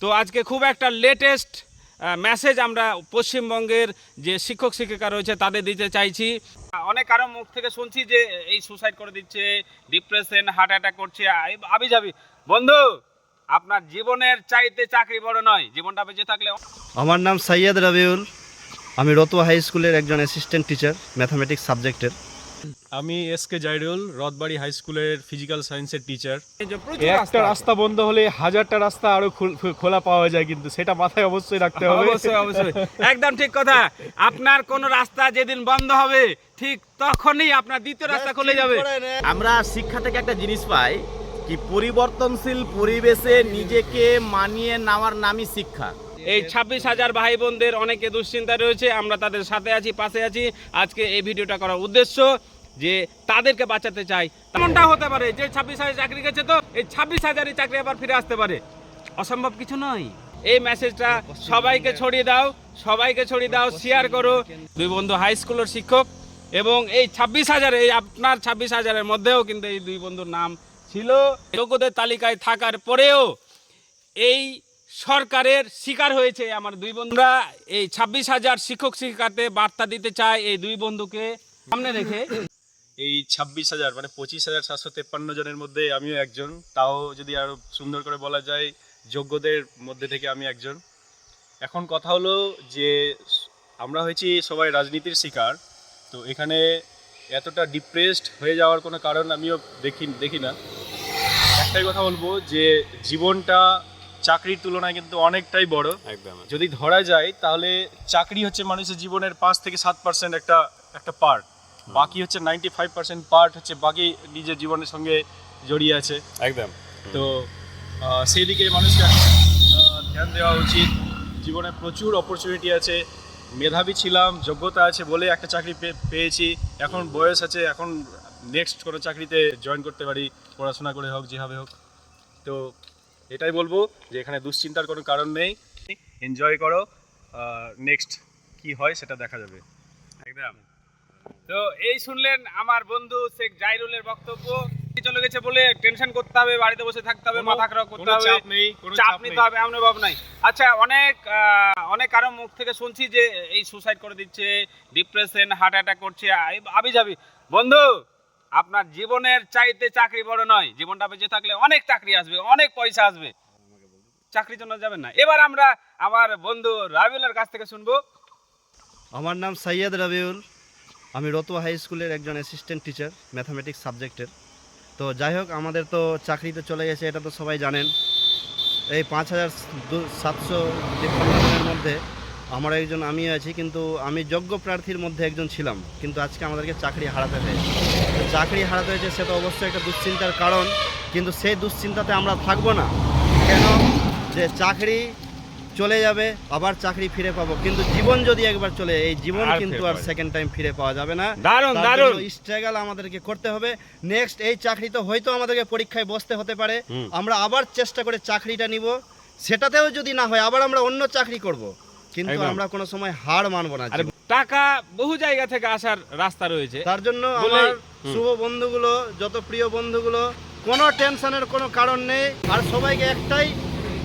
তো আজকে খুব একটা লেটেস্ট মেসেজ আমরা পশ্চিমবঙ্গের যে শিক্ষক, শিক্ষিকা রয়েছে তাদের দিতে চাইছি। অনেক কারও মুখ থেকে শুনছি যে এই সুসাইড করে দিচ্ছে ডিপ্রেশন হার্ট অ্যাটাক করছে আবি যাবি। বন্ধু, আপনার জীবনের চাইতে চাকরি বড় নয়, জীবনটা বেঁচে থাকলে আমার নাম সৈয়দ রবিউল। আমি রতুয়া হাই স্কুলের একজন অ্যাসিস্ট্যান্ট টিচার ম্যাথামেটিক্স সাবজেক্টের আমি S K Zairul Rathbari high স্কুলের ফিজিক্যাল সায়েন্সের টিচার প্রচুর একটা রাস্তা। বন্ধ হলে হাজারটা রাস্তা আরও খুল- খোলা পাওয়া যায় কিন্তু সেটা মাথায় অবশ্যই রাখতে হবে। অবশ্যই অবশ্যই। একদম ঠিক কথা। আপনার কোন রাস্তা যেদিন বন্ধ হবে ঠিক তখনই আপনার দ্বিতীয় রাস্তা খুলে যাবে। আমরা শিক্ষা থেকে একটা জিনিস পাই কি পরিবর্তনশীল পরিবেশে নিজেকে মানিয়ে নেওয়ার নামই শিক্ষা। এই ছাব্বিশ হাজার ভাই বোনদের অনেকে দুশ্চিন্তা রয়েছে আমরা তাদের সাথে আছি পাশে আছি। আজকে এই ভিডিওটা করার উদ্দেশ্য যে তাদেরকে বাঁচাতে চাই। তেমনটা হতে পারে যে ছাব্বিশ হাজার চাকরি গেছে তো, এই ছাব্বিশ হাজারই চাকরি আবার ফিরে আসতে পারে। অসম্ভব কিছু নয়। এই মেসেজটা সবাইকে ছড়িয়ে দাও, সবাইকে ছড়িয়ে দাও শেয়ার করো। দুই বন্ধু হাই স্কুলের শিক্ষক এবং এই ছাব্বিশ হাজার, এই আপনার ছাব্বিশ হাজারের মধ্যেও কিন্তু এই দুই বন্ধুর নাম ছিল। যোগ্যদের তালিকায় থাকার পরেও এই সরকারের শিকার হয়েছে আমার দুই বন্ধুরা। এই ছাব্বিশ হাজার শিক্ষক শিক্ষিকাতে বার্তা দিতে চায় এই দুই বন্ধুকে। সামনে রেখে এই ছাব্বিশ হাজার মানে পঁচিশ হাজার সাতশো তেপ্পান্ন জনের মধ্যে আমিও একজন। তাও যদি আরও সুন্দর করে বলা যায় যোগ্যদের মধ্যে থেকে আমি একজন। এখন কথা হলো যে আমরা হয়েছি সবাই রাজনীতির শিকার তো এখানে এতটা ডিপ্রেসড হয়ে যাওয়ার কোনো কারণ আমিও দেখি দেখি না। একটাই কথা বলব যে জীবনটা চাকরির তুলনায় কিন্তু অনেকটাই বড়। একদম যদি ধরা যায় তাহলে চাকরি হচ্ছে মানুষের জীবনের পাঁচ থেকে সাত পার্সেন্ট একটা একটা পার্ট বাকি হচ্ছে নাইনটি ফাইভ পার্সেন্ট পার্ট হচ্ছে বাকি নিজের জীবনের সঙ্গে জড়িয়ে আছে। একদম। তো সেই দিকে মানুষকে ধ্যান দেওয়া উচিত। জীবনে প্রচুর অপরচুনিটি আছে। মেধাবী ছিলাম যোগ্যতা আছে বলে একটা চাকরি পেয়েছি। এখন বয়স আছে এখন নেক্সট কোনো চাকরিতে জয়েন করতে পারি। পড়াশোনা করে হোক যেভাবে হোক। তো এটাই বলব যে এখানে দুশ্চিন্তার কোনো কারণ নেই। এনজয় করো। নেক্সট কি হয় সেটা দেখা যাবে। একদম। তো এই শুনলেন আমার বন্ধু শেখ জাইরুলের বক্তব্য। চলে গেছে বলে টেনশন করতে হবে বাড়িতে বসে থাকতে হবে মাথা খারাপ করতে হবে চাপ নেই চাপ চাপ নিতে হবে এমন ভাব নাই। আচ্ছা অনেক অনেক কারও মুখ থেকে শুনছি যে এই সুসাইড করে দিচ্ছে ডিপ্রেশন হার্ট অ্যাটাক করছে আবি যাবি। বন্ধু আপনার জীবনের চাইতে চাকরি বড় নয়। জীবনটা বেঁচে থাকলে অনেক চাকরি আসবে অনেক পয়সা আসবে। চাকরির জন্য যাবেন না। এবার আমরা আমার বন্ধু রাবিউলের কাছ থেকে শুনব। আমার নাম সৈয়দ রবিউল। আমি রতুয়া হাই স্কুলের একজন অ্যাসিস্ট্যান্ট টিচার ম্যাথামেটিক্স সাবজেক্টের তো যাই হোক, আমাদের তো চাকরিতে চলে গেছে, এটা তো সবাই জানেন। এই পাঁচ হাজার সাতশো তিপ্পান্ন মধ্যে আমার একজন আমি আছি, কিন্তু আমি যোগ্য প্রার্থীর মধ্যে একজন ছিলাম, কিন্তু আজকে আমাদেরকে চাকরি হারাতে হয়েছে। তো চাকরি হারাতে হয়েছে সে তো অবশ্যই একটা দুশ্চিন্তার কারণ, কিন্তু সেই দুশ্চিন্তাতে আমরা থাকব না। কেন? যে চাকরি চলে যাবে আবার চাকরি ফিরে পাবো। কিন্তু জীবন যদি একবার চলে এই জীবন কিন্তু আর সেকেন্ড টাইম ফিরে পাওয়া যাবে না। দারুণ দারুণ। স্ট্রাগল আমাদেরকে করতে হবে। নেক্সট এই চাকরি তো হয়তো আমাদেরকে পরীক্ষায় বসতে হতে পারে। আমরা আবার চেষ্টা করে চাকরিটা নিব। সেটাতেও যদি না হয় আবার আমরা অন্য চাকরি করব। কিন্তু আমরা কোনো সময় হার মানবো না টাকা বহু জায়গা থেকে আসার রাস্তা রয়েছে। তার জন্য আমার শুভ বন্ধুগুলো যত প্রিয় বন্ধুগুলো কোনো টেনশনের কোনো কারণ নেই। আর সবাইকে একটাই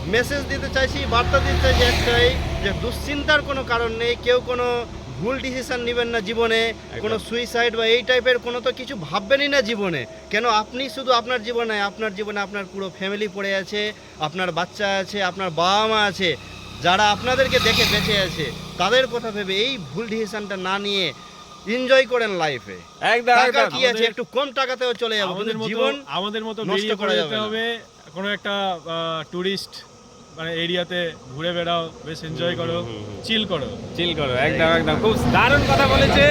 মেসেজ দিতে চাইছি বার্তা দিতে চাইছি একটাই যে দুশ্চিন্তার কোনো কারণ নেই কেউ কোনো ভুল ডিসিশন নেবেন না জীবনে কোনো সুইসাইড বা এই টাইপের কোনো তো কিছু ভাববেনই না জীবনে। কেন আপনি শুধু আপনার জীবনে আপনার জীবনে আপনার পুরো ফ্যামিলি পড়ে আছে আপনার বাচ্চা আছে আপনার বাবা মা আছে যারা আপনাদেরকে দেখে বেঁচে আছে তাদের কথা ভেবে এই ভুল ডিসিশনটা না নিয়ে এনজয় করেন লাইফে একদম টাকা কি আছে? একটু কম টাকাতেও চলে যাব জীবন আমাদের মতো নষ্ট করা যাবে যেতে হবে কোনো একটা টুরিস্ট মানে এরিয়াতে ঘুরে বেড়াও বেশ এনজয় করো চিল করো। চিল করো একদম একদম। খুব দারুণ কথা বলেছে।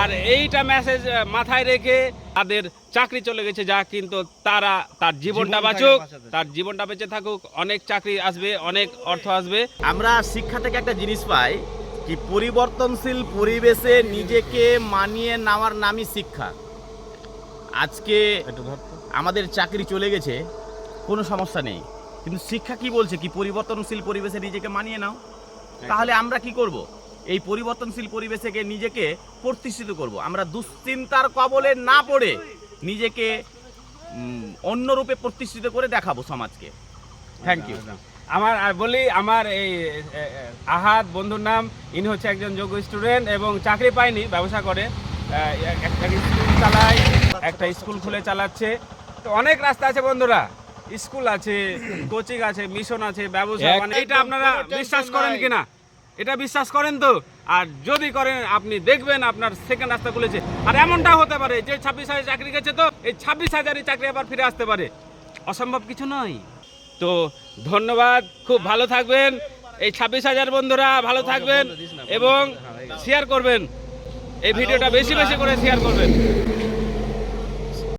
আর এইটা মেসেজ মাথায় রেখে তাদের চাকরি চলে গেছে যা কিন্তু তারা তার জীবনটা বাঁচুক তার জীবনটা বেঁচে থাকুক অনেক চাকরি আসবে অনেক অর্থ আসবে। আমরা শিক্ষা থেকে একটা জিনিস পাই কি পরিবর্তনশীল পরিবেশে নিজেকে মানিয়ে নেওয়ার নামই শিক্ষা। আজকে আমাদের চাকরি চলে গেছে কোনো সমস্যা নেই। কিন্তু শিক্ষা কি বলছে? কি পরিবর্তনশীল পরিবেশে নিজেকে মানিয়ে নাও? তাহলে আমরা কি করব? এই পরিবর্তনশীল পরিবেশেকে নিজেকে প্রতিষ্ঠিত করব। আমরা দুশ্চিন্তার কবলে না পড়ে নিজেকে উম, অন্য রূপে প্রতিষ্ঠিত করে দেখাবো সমাজকে। থ্যাংক ইউ আমার আর বলি আমার এই এ, বন্ধুর নাম ইনি হচ্ছে একজন যোগ্য স্টুডেন্ট এবং চাকরি পায়নি ব্যবসা করে। একটা স্কুল চালায় একটা স্কুল খুলে চালাচ্ছে। তো অনেক রাস্তা আছে বন্ধুরা। স্কুল আছে কোচিং আছে মিশন আছে ব্যবসা মানে এটা আপনারা বিশ্বাস করেন কিনা? এটা বিশ্বাস করেন তো? আর যদি করেন আপনি দেখবেন আপনার সেকেন্ড রাস্তা খুলেছে। আর এমনটা হতে পারে যে ছাব্বিশ হাজার চাকরি গেছে তো এই ছাব্বিশ হাজারই চাকরি আবার ফিরে আসতে পারে। অসম্ভব কিছু নয়। তো ধন্যবাদ খুব ভালো থাকবেন। এই ছাব্বিশ হাজার বন্ধুরা ভালো থাকবেন এবং শেয়ার করবেন। এই ভিডিওটা বেশি বেশি করে শেয়ার করবেন।